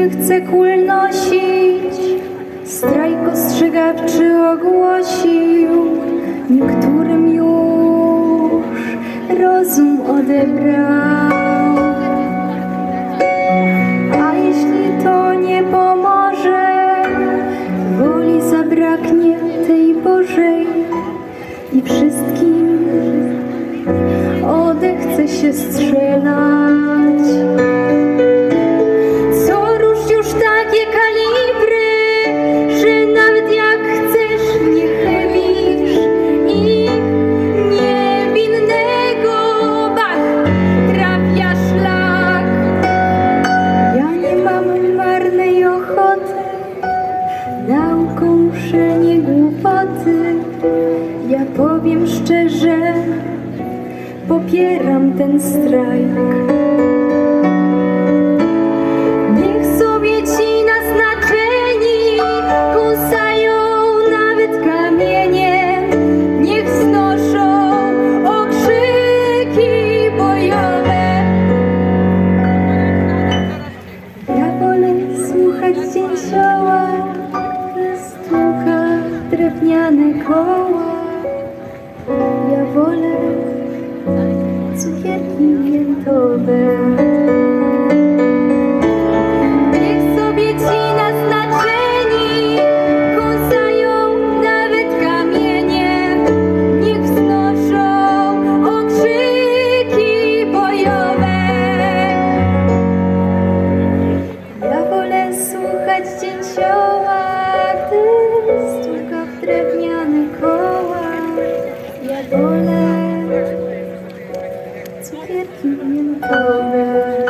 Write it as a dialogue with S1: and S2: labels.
S1: nie chce kul nosić, strajk ostrzegawczy ogłosił. Niektórym już rozum odebrał. A jeśli to nie pomoże, woli zabraknie tej Bożej i wszystkim odechce się strzelać. Nie głupoty. Ja powiem szczerze, popieram ten strajk. Niech sobie ci naznaczeni kusają nawet kamienie, niech znoszą okrzyki bojowe. Ja wolę słuchać dzięcioła, drewniane koła. Ja wolę cukierki miętowe. quer que eu.